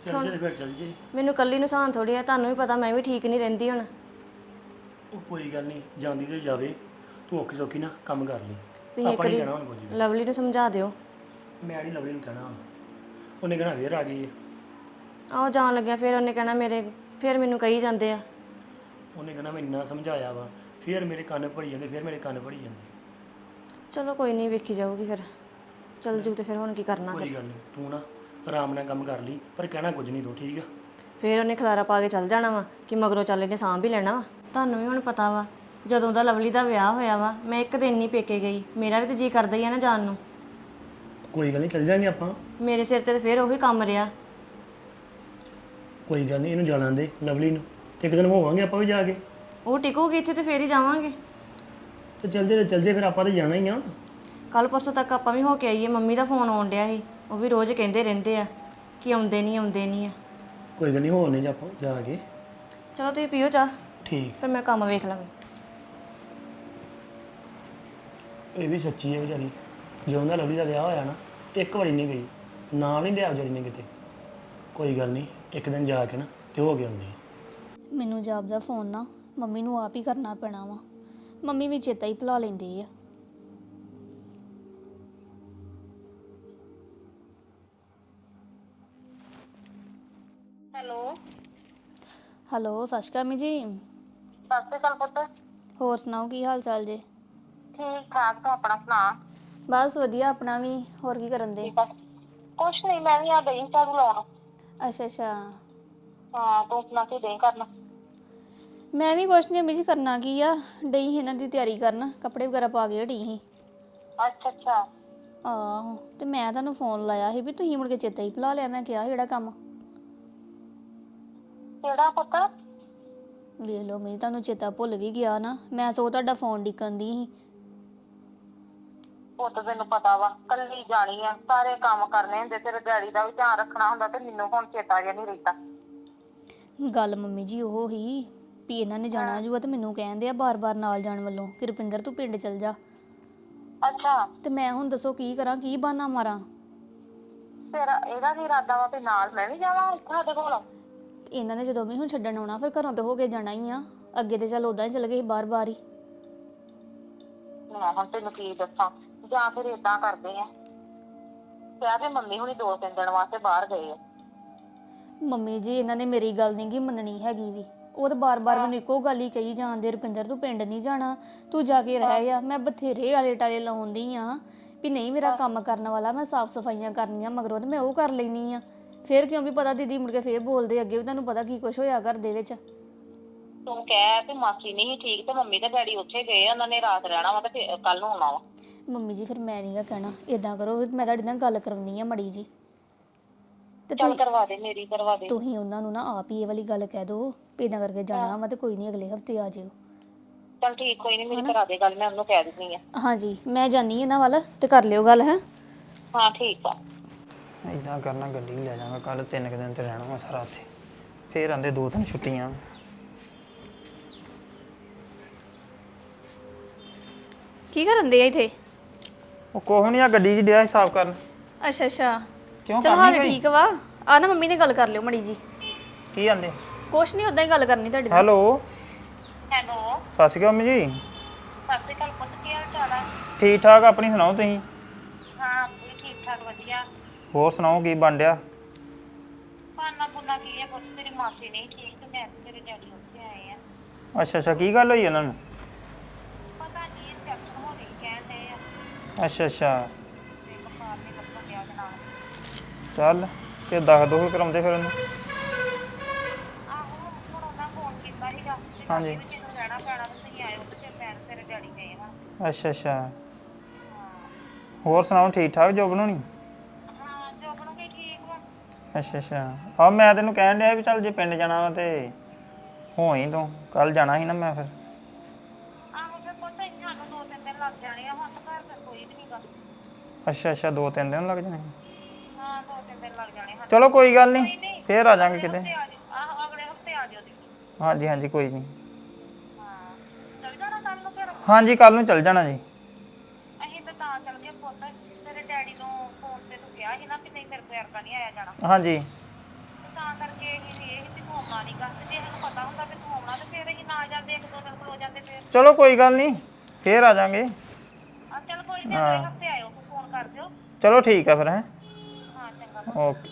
ਚੱਲ ਜੇ ਫਿਰ ਚੱਲ ਜੇ। ਮੈਨੂੰ ਕੱਲੀ ਨੂੰ ਸਾਂ ਥੋੜੀ ਆ ਤੁਹਾਨੂੰ ਵੀ ਪਤਾ ਮੈਂ ਵੀ ਠੀਕ ਨਹੀਂ ਰਹਿੰਦੀ ਹੁਣ। ਉਹ ਕੋਈ ਗੱਲ ਨਹੀਂ ਜਾਂਦੀ ਤੇ ਜਾਵੇ। ਤੂੰ ਔਖੀ ਸੌਖੀ ਨਾ ਕੰਮ ਕਰ ਲਈ। ਤੁਸੀਂ ਇੱਕ ਆਪਾਂ ਨਹੀਂ ਵਾਰੀ ਕਹਿਣਾ ਹੁਣ ਕੁਝ ਵੀ। ਲਵਲੀ ਨੂੰ ਸਮਝਾ ਦਿਓ। ਮੈਂ ਨਹੀਂ ਲਵਲੀ ਨੂੰ ਕਹਿਣਾ। ਹੁਣ ਉਹਨੇ ਕਹਿਣਾ ਫੇਰ ਆ ਗਈ ਆ। ਆਓ ਜਾਣ ਲੱਗਿਆ ਫਿਰ ਉਹਨੇ ਕਹਿਣਾ ਮੇਰੇ ਫਿਰ ਮੈਨੂੰ ਕਹੀ ਜਾਂਦੇ ਆ। ਉਹਨੇ ਕਹਿਣਾ ਮੈਂ ਇੰਨਾ ਸਮਝਾਇਆ ਵਾ ਫਿਰ ਮੇਰੇ ਕੰਨ ਭਰੀ ਜਾਂਦੇ ਫਿਰ ਮੇਰੇ ਕੰਨ ਭਰੀ ਜਾਂਦੇ। ਚਲੋ ਕੋਈ ਨਹੀਂ ਵੇਖੀ ਜਾਊਗੀ ਫਿਰ। ਚੱਲ ਜੂ ਤੇ ਫਿਰ ਹੁਣ ਕੀ ਕਰਨਾ ਫਿਰ। ਕੋਈ ਗੱਲ ਨਹੀਂ ਤੂੰ ਨਾ ਆਰਾਮ ਨਾਲ ਕੰਮ ਕਰ ਲਈ ਪਰ ਕਹਿਣਾ ਕੁਝ ਨਹੀਂ ਤੂੰ ਠੀਕ ਆ? ਫਿਰ ਉਹਨੇ ਖਲਾਰਾ ਪਾ ਕੇ ਚੱਲ ਜਾਣਾ ਵਾ ਕਿ ਮਗਰੋਂ ਚੱਲ ਇਹਨੇ ਸਾਂਭ ਹੀ ਲੈਣਾ ਵਾ। ਤੁਹਾਨੂੰ ਵੀ ਹੁਣ ਪਤਾ ਵਾ ਜਦੋਂ ਦਾ ਲਵਲੀ ਦਾ ਵਿਆਹ ਹੋਇਆ ਵਾ ਮੈਂ ਇੱਕ ਦਿਨ ਨਹੀਂ ਪੇਕੇ ਗਈ। ਮੇਰਾ ਵੀ ਤੇ ਜੀ ਕਰਦਾ ਹੀ ਆ ਨਾ ਜਾਣ ਨੂੰ। ਕੋਈ ਗੱਲ ਨਹੀਂ ਚੱਲ ਜਾਾਂਗੇ ਆਪਾਂ। ਮੇਰੇ ਸਿਰ ਤੇ ਤਾਂ ਫਿਰ ਉਹੀ ਕੰਮ ਰਿਹਾ। ਕੋਈ ਗੱਲ ਨਹੀਂ ਇਹਨੂੰ ਜਾਣਾ ਦੇ ਲਵਲੀ ਨੂੰ। ਤੇ ਇੱਕ ਦਿਨ ਹੋਵਾਂਗੇ ਆਪਾਂ ਵੀ ਜਾ ਕੇ। ਉਹ ਟਿਕੂਗੀ ਇੱਥੇ ਤੇ ਫੇਰ ਹੀ ਜਾਵਾਂਗੇ। ਤੇ ਚੱਲ ਜੇ ਚੱਲ ਜੇ ਫਿਰ ਆਪਾਂ ਤੇ ਜਾਣਾ ਹੀ ਆ। ਕੱਲ ਪਰਸੋਂ ਤੱਕ ਆਪਾਂ ਵੀ ਹੋ ਕੇ ਆਈਏ ਮੰਮੀ ਦਾ ਫੋਨ ਆਉਣ ਡਿਆ ਸੀ। ਉਹ ਵੀ ਰੋਜ਼ ਕਹਿੰਦੇ ਰਹਿੰਦੇ ਆ ਕਿ ਆਉਂਦੇ ਨਹੀਂ ਆਉਂਦੇ ਨਹੀਂ ਆ। ਕੋਈ ਗੱਲ ਨਹੀਂ ਹੋਣੇ ਜੇ ਆਪਾਂ ਜਾ ਕੇ। ਚਲੋ ਤੁਸੀਂ ਪੀਓ ਚਾਹ। ਠੀਕ। ਫਿਰ ਮੈਂ ਕੰਮ ਵੇਖ ਲਾਂਗੀ ਇਹ ਵੀ ਸੱਚੀ ਹੈ ਵਿਚਾਰੀ। ਜਦੋਂ ਦਾ ਲਵਲੀ ਦਾ ਵਿਆਹ ਹੋਇਆ ਨਾ ਇੱਕ ਵਾਰੀ ਨਹੀਂ ਗਈ। ਨਾਂ ਨਹੀਂ ਲਿਆ ਵਿਚਾਰੀ ਨੇ ਕਿਤੇ। ਕੋਈ ਗੱਲ ਨਹੀਂ ਇੱਕ ਦਿਨ ਜਾ ਕੇ ਨਾ ਤੇ ਹੋ ਗਿਆ ਹੁੰਦੀ ਮੈਨੂੰ ਜਾਬ ਦਾ ਫੋਨ ਨਾ ਮੰਮੀ ਨੂੰ ਆਪ ਹੀ ਕਰਨਾ ਪੈਣਾ ਵਾ। ਮੰਮੀ ਵੀ ਚੇਤਾ ਹੀ ਭੁਲਾ ਲੈਂਦੀ ਆ। ਹੈਲੋ। ਹੈਲੋ ਸਤਿ ਸ਼੍ਰੀ ਅਕਾਲ ਮੰਮੀ ਜੀ। ਸਤਿ ਸ਼੍ਰੀ ਅਕਾਲ ਪੁੱਤ। ਹੋਰ ਸੁਣਾਓ ਕੀ ਹਾਲ ਚਾਲ ਜੇ? ਠੀਕ ਠਾਕ ਤੂੰ ਆਪਣਾ ਸੁਣਾ? ਬਸ ਵਧੀਆ ਆਪਣਾ ਵੀ ਹੋਰ ਕੀ ਕਰਨ ਦੇ? ਕੁਛ ਨਹੀਂ ਮੈਂ ਵੀ ਆ ਗਈ ਝਾੜੂ ਲਾਉਣ। ਅੱਛਾ ਅੱਛਾ। ਹਾਂ ਤੂੰ ਸੁਣਾ ਕੀ ਦੇ ਕਰਨ? ਮੈਂ ਵੀ ਕੁਛ ਨਹੀਂ ਅੰਮੀ ਜੀ ਕਰਨਾ ਕੀ ਆ? ਡਈ ਸੀ ਇਹਨਾਂ ਦੀ ਤਿਆਰੀ ਕਰਨ ਕੱਪੜੇ ਵਗੈਰਾ ਪਾ ਕੇ ਹਟੀ ਸੀ। ਅੱਛਾ ਅੱਛਾ। ਆਹੋ ਤੇ ਮੈਂ ਤੁਹਾਨੂੰ ਫੋਨ ਲਾਇਆ ਸੀ ਵੀ ਤੁਸੀਂ ਮੁੜ ਕੇ ਚੇਤਾ ਹੀ ਭੁਲਾ ਲਿਆ ਮੈਂ ਕਿਹਾ ਸੀ ਜਿਹੜਾ ਕੰਮ। ਕਿਹੜਾ ਪੁੱਤ? ਵੇਖ ਲਓ ਮੇਰੀ ਤੁਹਾਨੂੰ ਚੇਤਾ ਭੁੱਲ ਵੀ ਗਿਆ ਨਾ। ਮੈਂ ਸੋ ਤੁਹਾਡਾ ਫੋਨ ਡਿੱਕਣ ਦੀ ਸੀ। ਪੁੱਤ ਤੈਨੂੰ ਪਤਾ ਵਾ ਕੱਲੀ ਜਾਣੀ ਆ ਸਾਰੇ ਕੰਮ ਕਰਨੇ ਹੁੰਦੇ ਤੇਰੇ ਡੈਡੀ ਦਾ ਵੀ ਧਿਆਨ ਰੱਖਣਾ ਹੁੰਦਾ ਤੇ ਮੈਨੂੰ ਹੁਣ ਚੇਤਾ ਜਿਹਾ ਨਹੀਂ ਰਹਿੰਦਾ। ਗੱਲ ਮੰਮੀ ਜੀ ਉਹ ਹੀ ਵੀ ਇਹਨਾਂ ਨੇ ਜਾਣਾ ਜੂਆ ਤੇ ਮੈਨੂੰ ਕਹਿੰਦੇ ਆ ਬਾਰ-ਬਾਰ ਨਾਲ ਜਾਣ ਵੱਲੋਂ ਕਿ ਰੁਪਿੰਦਰ ਤੂੰ ਪਿੰਡ ਚਲ ਜਾ। ਅੱਛਾ। ਤੇ ਮੈਂ ਹੁਣ ਦੱਸੋ ਕੀ ਕਰਾਂ ਕੀ ਬਹਾਨਾ ਮਾਰਾਂ? ਤੇਰਾ ਇਹਦਾ ਕੀ ਇਰਾਦਾ ਵਾ ਵੀ ਨਾਲ ਮੈਂ ਵੀ ਜਾਵਾਂ ਸਾਡੇ ਕੋਲ? ਇਹਨਾਂ ਨੇ ਜਦੋਂ ਵੀ ਹੁਣ ਛੱਡਣ ਆਉਣਾ ਫਿਰ ਘਰੋਂ ਤੇ ਹੋ ਕੇ ਜਾਣਾ ਹੀ ਆ। ਅੱਗੇ ਤੇ ਚੱਲ ਉਦਾਂ ਹੀ ਚਲ ਗਏ ਸੀ ਬਾਰ-ਬਾਰ ਹੀ। ਮੈਂ ਹੁਣ ਤੈਨੂੰ ਕੀ ਦੱਸਾਂ ਜਾਂ ਫਿਰ ਇਦਾਂ ਕਰਦੇ ਆ। ਕਿਹਾ ਕਿ ਮੰਮੀ ਹੁਣੀ ਦੋ ਤਿੰਨ ਦਿਨ ਵਾਸਤੇ ਬਾਹਰ ਗਏ ਆ। ਮੰਮੀ ਜੀ ਇਹਨਾਂ ਨੇ ਮੇਰੀ ਗੱਲ ਨਹੀਂ ਗੀ ਮੰਨਣੀ ਹੈਗੀ ਵੀ। ਉਹ ਤਾਂ ਬਾਰ-ਬਾਰ ਮੈਨੂੰ ਇੱਕੋ ਗੱਲ ਹੀ ਕਹੀ ਜਾਂਦੇ ਰੁਪਿੰਦਰ ਤੂੰ ਪਿੰਡ ਨਹੀਂ ਜਾਣਾ ਤੂੰ ਜਾ ਕੇ ਰਹਿ ਆ। ਮੈਂ ਬਥੇਰੇ ਵਾਲੇ ਟਾਲੇ ਲਾਉਂਦੀ ਆ ਵੀ ਨਹੀਂ ਮੇਰਾ ਕੰਮ ਕਰਨ ਵਾਲਾ ਮੈਂ ਸਾਫ਼ ਸਫਾਈਆਂ ਕਰਨੀਆਂ ਮਗਰੋਂ ਤੇ ਮੈਂ ਉਹ ਕਰ ਲੈਣੀ ਆ। ਫੇਰ ਕਿਉਂ ਵੀ ਪਤਾ ਦੀਦੀ ਮੁੜ ਕੇ ਫੇਰ ਬੋਲਦੇ ਅੱਗੇ ਵੀ ਤੁਹਾਨੂੰ ਪਤਾ ਕੀ ਕੁਝ ਹੋਇਆ ਘਰ ਦੇ ਵਿੱਚ। ਤੂੰ ਕਹਿ ਤੇ ਮਾਸੀ ਨਹੀਂ ਠੀਕ ਤੇ ਮੰਮੀ ਤੇ ਡੈਡੀ ਉੱਥੇ ਗਏ ਆ, ਉਹਨਾਂ ਨੇ ਰਾਤ ਰਹਿਣਾ ਵਾ ਤੇ ਕੱਲ ਨੂੰ ਆਉਣਾ ਵਾ। ਮੰਮੀ ਜੀ ਫਿਰ ਮੈਂ ਨਹੀਂਗਾ ਕਹਿਣਾ ਇਦਾਂ ਕਰੋ ਮੈਂ ਤੁਹਾਡੇ ਨਾਲ ਗੱਲ ਕਰਵਾਉਣੀ ਆ ਮੜੀ ਜੀ ਤੇ ਚੱਲ ਕਰਵਾ ਦੇ ਮੇਰੀ ਕਰਵਾ ਦੇ। ਤੁਸੀਂ ਉਹਨਾਂ ਨੂੰ ਨਾ ਆਪ ਹੀ ਇਹ ਵਾਲੀ ਗੱਲ ਕਹਿ ਦਿਓ ਵੀ ਇਦਾਂ ਕਰਕੇ ਜਾਣਾ ਵਾ ਤੇ ਕੋਈ ਨਹੀਂ ਅਗਲੇ ਹਫ਼ਤੇ ਆ ਜਿਓ। ਚੱਲ ਠੀਕ ਕੋਈ ਨਹੀਂ ਮੇਰੀ ਕਰਾ ਦੇ ਗੱਲ ਮੈਂ ਉਹਨੂੰ ਕਹਿ ਦਿੰਦੀ ਆ। ਹਾਂਜੀ ਮੈਂ ਜਾਨੀ ਇਹਨਾਂ ਵੱਲ ਤੇ ਕਰ ਲਿਓ ਗੱਲ ਹੈ? ਹਾਂ ਠੀਕ ਆ। ਇਦਾਂ ਕਰਨਾ ਗੱਡੀ ਲੈ ਜਾਵਾਂਗਾ ਕੱਲ ਤਿੰਨ ਕੁ ਦਿਨ ਤੇ ਰਹਿਣਾ ਵਾ ਸਾਰਾ ਉੱਥੇ। ਫੇਰ ਆਂਦੇ ਦੋ ਤਿੰਨ ਛੁੱਟੀਆਂ। ਕੀ ਕਰਨ ਦੇ ਆ ਇਥੇ? ਉਹ ਕੋਹ ਨਹੀਂ ਆ ਗੱਡੀ 'ਚ ਡਿਆ ਹਿਸਾਬ ਕਰਨ। ਅੱਛਾ ਅੱਛਾ। ਕਿਉਂ ਚਲ ਹਾਲ ਠੀਕ ਵਾ। ਆ ਨਾ ਮੰਮੀ ਨੇ ਗੱਲ ਕਰ ਲਿਓ ਮੜੀ ਜੀ। ਕੀ ਆਂਦੇ? ਕੁਛ ਨਹੀਂ ਉਦਾਂ ਹੀ ਗੱਲ ਕਰਨੀ ਤੁਹਾਡੇ ਨਾਲ। ਹੈਲੋ। ਹੈਲੋ। ਸਤਿ ਸ਼੍ਰੀ ਅਕਾਲ ਮੰਮੀ ਜੀ। ਸਤਿ ਸ਼੍ਰੀ ਅਕਾਲ ਪੁੱਤ ਕੀ ਹਾਲ ਚਾਲ ਆ? ਠੀਕ ਠਾਕ ਆਪਣੀ ਸੁਣਾਓ ਤੁਸੀਂ? ਹਾਂ ਵੀ ਠੀਕ ਠਾਕ ਵਧੀਆ। ਹੋਰ ਸੁਣਾਓ ਕੀ ਬਣ ਡਿਆ? ਪਾਣਾ ਪੁੰਨਾ ਕੀ ਆ ਪੁੱਤ ਤੇਰੀ ਮਾਸੀ ਨਹੀਂ ਠੀਕ ਤੇ ਮੈਂ ਤੇ ਤੇਰੇ ਡੈਡੀ ਉੱਥੇ ਆਏ ਆ। ਅੱਛਾ ਅੱਛਾ ਕੀ ਗੱਲ ਹੋਈ ਉਹਨਾਂ ਨੂੰ ਪਤਾ ਨਹੀਂ ਇਨਫੈਕਸ਼ਨ ਹੋ ਗਈ ਕਹਿਣ ਦੇ ਆ ਅੱਛਾ ਅੱਛਾ। ਤੇ ਬੁਖਾਰ ਨੇ ਲੱਭਣ ਡਿਆ ਦੇ ਨਾਲ ਚੱਲ, ਤੇ ਦੱਸ ਦੋ ਕਰਾਉਂਦੇ ਫਿਰ ਉਹਨੂੰ। ਆਹੋ ਹੁਣ ਉਹਨਾਂ ਫੋਨ ਕੀਤਾ ਸੀਗਾ ਤੇ ਹਾਂਜੀ। ਕਹਿੰਦੇ ਜਦੋਂ ਰਹਿਣਾ ਪੈਣਾ ਤੇ ਤੁਸੀਂ ਆਇਓ ਤੇ ਫਿਰ ਮੈਂ ਤੇ ਤੇਰੇ ਡੈਡੀ ਗਏ ਹਾਂ ਅੱਛਾ ਅੱਛਾ। ਹੋਰ ਸੁਣਾਓ, ਠੀਕ ਠਾਕ ਜੋਬ ਨੂੰ ਹਾਂ ਜੋ ਬਣੂਗੇ ਠੀਕ ਵਾ ਅੱਛਾ ਅੱਛਾ। ਆ ਮੈਂ ਤੈਨੂੰ ਕਹਿਣ ਡਿਆ ਵੀ ਚੱਲ ਜੇ ਪਿੰਡ ਜਾਣਾ ਵਾ ਤੇ ਹੋਈ ਤੂੰ। ਕੱਲ ਜਾਣਾ ਸੀ ਨਾ ਮੈਂ ਫਿਰ ਆਹੋ ਫਿਰ ਪੁੱਤ ਇੱਥੇ ਸਾਨੂੰ ਦੋ ਤਿੰਨ ਦਿਨ ਲੱਗ ਜਾਣੇ ਆ ਹੁਣ ਤਾਂ ਘਰ ਫਿਰ ਕੋਈ ਵੀ ਨਹੀਂਗਾ ਅੱਛਾ ਅੱਛਾ ਦੋ ਤਿੰਨ ਦਿਨ ਲੱਗ ਜਾਣੇ। ਹਾਂ ਦੋ ਤਿੰਨ ਦਿਨ ਲੱਗ ਜਾਣੇ ਹਨ ਚਲੋ ਕੋਈ ਗੱਲ ਨਹੀਂ ਫੇਰ ਆ ਜਾਾਂਗੇ ਕਿਤੇ। ਤੇ ਆ ਆਹੋ ਅਗਲੇ ਹਫ਼ਤੇ ਆ ਜਾਓ ਤੁਸੀਂ। ਹਾਂਜੀ ਹਾਂਜੀ ਕੋਈ ਨਹੀਂ। ਹਾਂ ਚੱਲ ਜਾਣਾ ਕੱਲ ਨੂੰ ਫਿਰ? ਹਾਂਜੀ ਕੱਲ ਨੂੰ ਚੱਲ ਜਾਣਾ ਜੀ। ਅਸੀਂ ਤਾਂ ਤਾਂ ਚੱਲ ਗਏ ਪੁੱਤ। ਤੇਰੇ ਡੈਡੀ ਨੂੰ ਫੋਨ ਤੇ ਤੂੰ ਕਿਹਾ ਸੀ ਨਾ ਕਿ ਨਹੀਂ ਮੇਰੇ ਕੋਲ ਐਰਕਾ ਨਹੀਂ ਆਇਆ ਜਾਣਾ। ਹਾਂਜੀ। ਤੇ ਤਾਂ ਕਰਕੇ ਅਸੀਂ ਇਹ ਸੀ ਤੂੰ ਆਉਣਾ ਨਹੀਂ ਗਾ। ਤੇ ਜੇ ਸਾਨੂੰ ਪਤਾ ਹੁੰਦਾ ਕਿ ਤੂੰ ਆਉਣਾ ਤੇ ਫਿਰ ਅਸੀਂ ਨਾ ਜਾਂਦੇ ਇੱਕ ਦੋ ਦਿਨ ਖਲੋ ਜਾਂਦੇ ਫਿਰ। ਚਲੋ ਕੋਈ ਗੱਲ ਨਹੀਂ ਫੇਰ ਆ ਜਾਾਂਗੇ ਆ ਚੱਲ ਕੋਈ ਨਹੀਂ ਅਗਲੇ ਹਫ਼ਤੇ ਤੂੰ ਕਰ ਦਿਓ ਚਲੋ ਠੀਕ ਆ ਫਿਰ ਹੈ। ਹਾਂ ਚੰਗਾ। ਓਕੇ।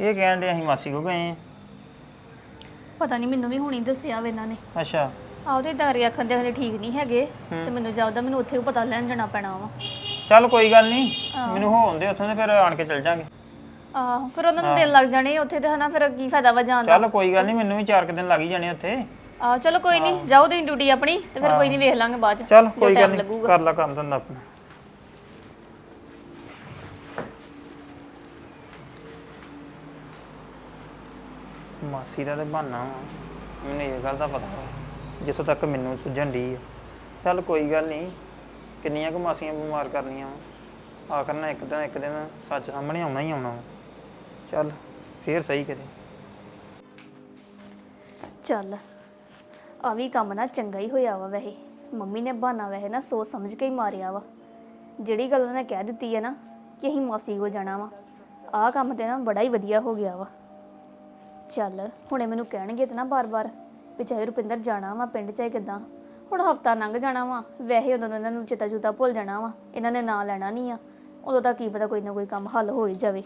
ਇਹ ਕਹਿਣ ਦੇ ਅਸੀਂ ਮਾਸੀ ਕੋ ਗਏ ਆ? ਪਤਾ ਨਹੀਂ ਮੈਨੂੰ ਵੀ ਹੁਣੀ ਦੱਸਿਆ ਵਾ ਇਹਨਾਂ ਨੇ। ਅੱਛਾ। ਆਹ ਉਹਦੇ ਦਾਰੇ ਆਖਣ ਦੇ ਹਲੇ ਠੀਕ ਨਹੀਂ ਹੈਗੇ ਤੇ ਮੈਨੂੰ ਜਾਉਦਾ ਮੈਨੂੰ ਉੱਥੇ ਵੀ ਪਤਾ ਲੈਣ ਜਾਣਾ ਪੈਣਾ ਵਾ। ਚੱਲ ਕੋਈ ਗੱਲ ਨਹੀਂ ਮੈਨੂੰ ਹੋਣ ਦੇ ਉੱਥੋਂ ਤੇ ਫਿਰ ਆਣ ਕੇ ਚੱਲ ਜਾਾਂਗੇ। ਆਹੋ ਫਿਰ ਉਹਨਾਂ ਨੂੰ ਦਿਨ ਲੱਗ ਜਾਣੇ ਉੱਥੇ ਤੇ ਹਨਾ ਫਿਰ ਕੀ ਫਾਇਦਾ ਵਾ ਜਾਣ ਦਾ। ਚੱਲ ਕੋਈ ਗੱਲ ਨਹੀਂ ਮੈਨੂੰ ਵੀ 4 ਦਿਨ ਲੱਗ ਹੀ ਜਾਣੇ ਉੱਥੇ। ਆਹੋ ਚਲੋ ਕੋਈ ਨਹੀਂ ਜਾਓ ਤੁਸੀਂ ਡਿਊਟੀ ਆਪਣੀ ਤੇ ਫਿਰ ਕੋਈ ਨਹੀਂ ਵੇਖ ਲਾਂਗੇ ਬਾਅਦ ਚ ਚੱਲ ਜੋ ਕੋਈ ਗੱਲ time ਨਹੀਂ ਕਰ ਲੈ ਕੰਮ ਧੰਦਾ ਆਪਣਾ। ਮਾਸੀ ਦਾ ਤੇ ਬਹਾਨਾ ਵਾ ਮੈਨੂੰ ਇਹ ਗੱਲ ਦਾ ਪਤਾ ਵਾ ਜਿੱਥੋਂ ਤੱਕ ਮੈਨੂੰ ਸੁਝਣ ਦੀ ਆ। ਚੱਲ ਕੋਈ ਗੱਲ ਨਹੀਂ ਕਿੰਨੀਆਂ ਕੁ ਮਾਸੀਆਂ ਬਿਮਾਰ ਕਰਨੀਆਂ ਵਾ ਆਖਰ ਨਾ ਇੱਕ ਦਿਨ ਇੱਕ ਦਿਨ ਸੱਚ ਸਾਹਮਣੇ ਆਉਣਾ ਹੀ ਆਉਣਾ ਵਾ। ਚੱਲ ਫੇਰ ਸਹੀ ਕਿਤੇ ਚੱਲ। ਆ ਵੀ ਕੰਮ ਨਾ ਚੰਗਾ ਹੀ ਹੋਇਆ ਵਾ ਵੈਸੇ। ਮੰਮੀ ਨੇ ਬਹਾਨਾ ਵੈਸੇ ਨਾ ਸੋਚ ਸਮਝ ਕੇ ਹੀ ਮਾਰਿਆ ਵਾ। ਜਿਹੜੀ ਗੱਲ ਉਹਨੇ ਕਹਿ ਦਿੱਤੀ ਹੈ ਨਾ ਕਿ ਅਸੀਂ ਮਾਸੀ ਕੋ ਜਾਣਾ ਵਾ, ਆਹ ਕੰਮ ਤੇ ਨਾ ਬੜਾ ਹੀ ਵਧੀਆ ਹੋ ਗਿਆ ਵਾ। ਚੱਲ, ਹੁਣੇ ਮੈਨੂੰ ਕਹਿਣਗੇ ਤੇ ਨਾ ਬਾਰ-ਬਾਰ ਵੀ ਚਾਹੇ ਰੁਪਿੰਦਰ ਜਾਣਾ ਵਾ ਪਿੰਡ ਚਾਹੇ ਕਿਦਾਂ, ਹੁਣ ਹਫਤਾ ਲੰਘ ਜਾਣਾ ਵਾ, ਵੈਸੇ ਉਦੋਂ ਇਹਨਾਂ ਨੂੰ ਚੇਤਾ ਚੂਤਾ ਭੁੱਲ ਜਾਣਾ ਵਾ, ਇਹਨਾਂ ਨੇ ਨਾਂ ਲੈਣਾ ਨਹੀਂ ਆ, ਉਦੋਂ ਤਾਂ ਕੀ ਪਤਾ ਕੋਈ ਨਾ ਕੋਈ ਕੰਮ ਹੱਲ ਹੋ ਹੀ ਜਾਵੇ।